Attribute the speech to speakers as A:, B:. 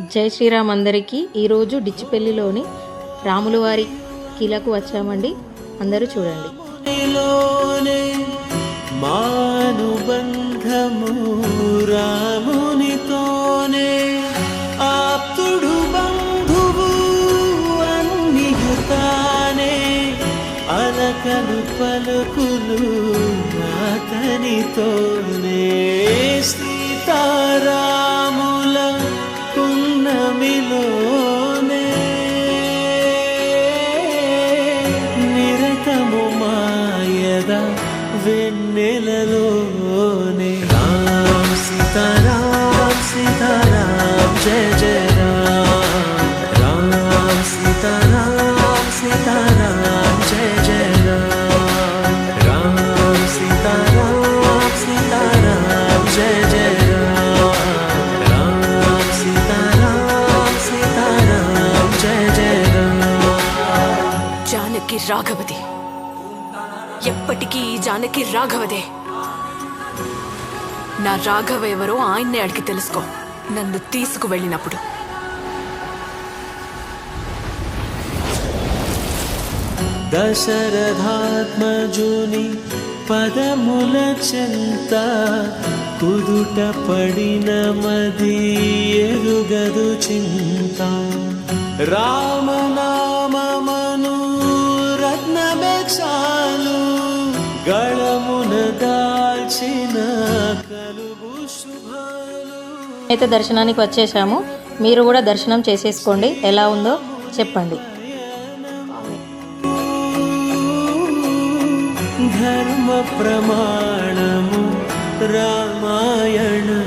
A: జై శ్రీరామ్ అందరికీ ఈరోజు డిచ్చిపెల్లిలోని రాములవారి కిలకు వచ్చామండి. అందరూ చూడండి.
B: లోనే మానుబంధము రామునితోనే ఆప్తుడు బంధువు అన్నియుతానే అలకలు పలుకులు అతనితోనే సీతారాముల వెన్నెలలోనే. రామ సీతారామ సీతారామ జయ జయ రామ రామ్ సీతారామ సీతారాం జయ జయ రామ సీతారామ సీతారామ జయ జయ రామ్ రామ్ సీతారాం జయ జయ
C: జానకి రాఘవతి ఎప్పటికీ ఈ జానకి రాఘవదే. నా రాఘవ ఎవరో ఆయన్నే అడిగి తెలుసుకో. నన్ను తీసుకువెళ్ళినప్పుడు.
B: దశరథాత్మజుని పదముల చెంత కుదుట పడిన మది ఎరుగదు చింత. రామనా గళమున దాల్చిన కలుగు శుభాలు.
A: అయితే దర్శనానికి వచ్చేసాము. మీరు కూడా దర్శనం చేసేసుకోండి. ఎలా ఉందో చెప్పండి.
B: ధర్మ ప్రమాణము రామాయణ